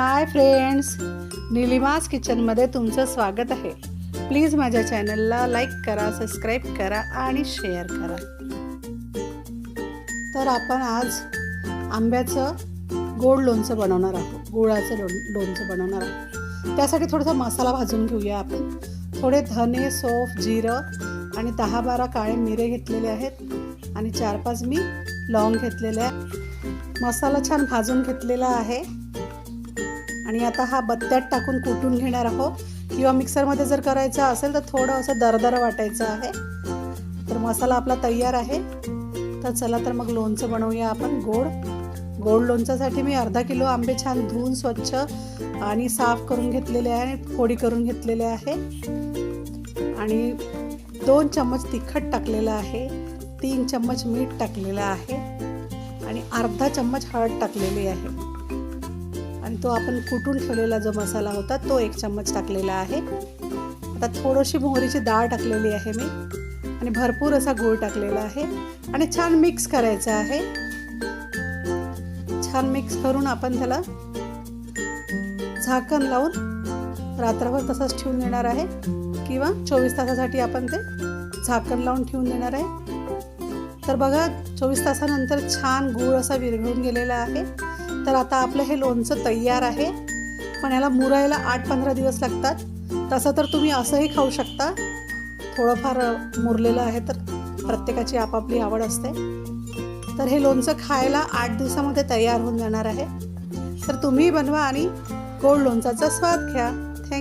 Hi friends निलिमास किचनमध्ये तुमचं स्वागत आहे. प्लीज माझ्या चॅनलला लाईक करा सबस्क्राईब करा आणि शेअर करा. तर आपण आज आंब्याचं गोड लोणचं बनवणार आहोत. गुळाचं लोण लोणचं बनवणार आहोत. त्यासाठी थोडासा मसाला भाजून घेऊया आपण. थोडे धने सोफ जिरं आणि दहा बारा काळे मिरे घेतलेले आहेत. आणि चार पाच मी लॉंग घेतलेले आहे. मसाला छान भाजून घेतलेला आहे. आणि आता हा बत्त्यात टाकून कुटून घेणार आहोत. किंवा मिक्सरमध्ये जर करायचं असेल तर थोडं असं दरदर वाटायचं आहे. तर मसाला आपला तयार आहे. तर चला तर मग लोणचं बनवूया आपण. गोड. गोड लोणच्यासाठी मी अर्धा किलो आंबे छान धुवून स्वच्छ आणि साफ करून घेतलेले आहे आणि फोडी करून घेतलेले आहे. आणि दोन चम्मच तिखट टाकलेलं आहे. तीन चम्मच मीठ टाकलेलं आहे. आणि अर्धा चम्मच हळद टाकलेली आहे. आणि तो आपण कुटून ठेवलेला जो मसाला होता तो एक चम्मच टाकलेला आहे. आता थोडीशी मोहरीची डाळ टाकलेली आहे मी आणि भरपूर असा गूळ टाकलेला आहे आणि छान मिक्स करायचा आहे. छान मिक्स करून आपण त्याला झाकण लावून रात्रभर तसंच ठेवून देणार आहे किंवा चोवीस तासासाठी आपण ते झाकण लावून ठेवून देणार आहे. तर बघा चोवीस तासानंतर छान गूळ असा विरघळून गेलेला आहे. तर आता आपलं हे लोणचं तयार आहे. पण याला मुरायला आठ पंधरा दिवस लागतात. तसं तर तुम्ही असंही खाऊ शकता. थोडंफार मुरलेलं आहे तर प्रत्येकाची आपापली आवड असते. तर हे लोणचं खायला आठ दिवसामध्ये तयार होऊन जाणार आहे. तर तुम्ही बनवा आणि गोड लोणचाचा स्वाद घ्या.